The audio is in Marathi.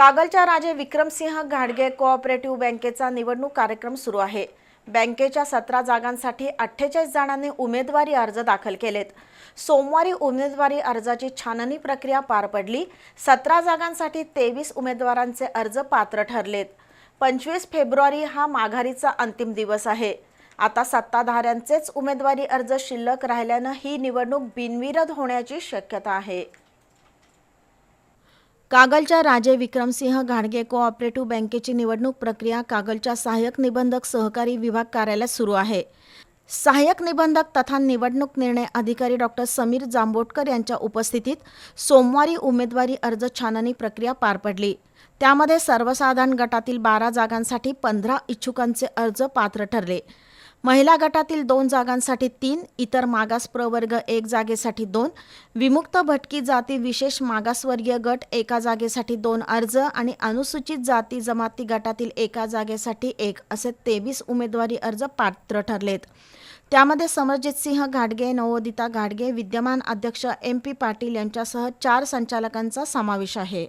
कागलच्या राजे विक्रमसिंह घाडगे कोऑपरेटिव्ह बँकेचा निवडणूक कार्यक्रम सुरू आहे. बँकेच्या सतरा जागांसाठी अठ्ठेचाळीस जणांनी उमेदवारी अर्ज दाखल केलेत. सोमवारी उमेदवारी अर्जाची छाननी प्रक्रिया पार पडली. सतरा जागांसाठी तेवीस उमेदवारांचे अर्ज पात्र ठरलेत. पंचवीस फेब्रुवारी हा माघारीचा अंतिम दिवस आहे. आता सत्ताधाऱ्यांचेच उमेदवारी अर्ज शिल्लक राहिल्यानं ही निवडणूक बिनविरोध होण्याची शक्यता आहे. कागलच्या राजे विक्रमसिंह घाडगे कोऑपरेटिव्ह बँकेची निवडणूक प्रक्रिया कागलच्या सहाय्यक निबंधक सहकारी विभाग कार्यालयात सुरू आहे. सहाय्यक निबंधक तथा निवडणूक निर्णय अधिकारी डॉक्टर समीर जांबोटकर यांच्या उपस्थितीत सोमवारी उमेदवारी अर्ज छाननी प्रक्रिया पार पडली. त्यामध्ये सर्वसाधारण गटातील बारा जागांसाठी पंधरा इच्छुकांचे अर्ज पात्र ठरले. महिला गटातील दोन जागांसाठी तीन इतर मागास प्रवर्ग एक जागेसाठी दोन. विमुक्त भटकी जाती विशेष मागासवर्गीय गट एका जागेसाठी दोन अर्ज आणि अनुसूचित जाती जमाती गटातील एका जागेसाठी एक असे तेवीस उमेदवारी अर्ज पात्र ठरलेत. त्यामध्ये समरजित सिंह घाडगे नवोदिता घाटगे विद्यमान अध्यक्ष एम पी पाटील यांच्यासह चार संचालकांचा समावेश आहे.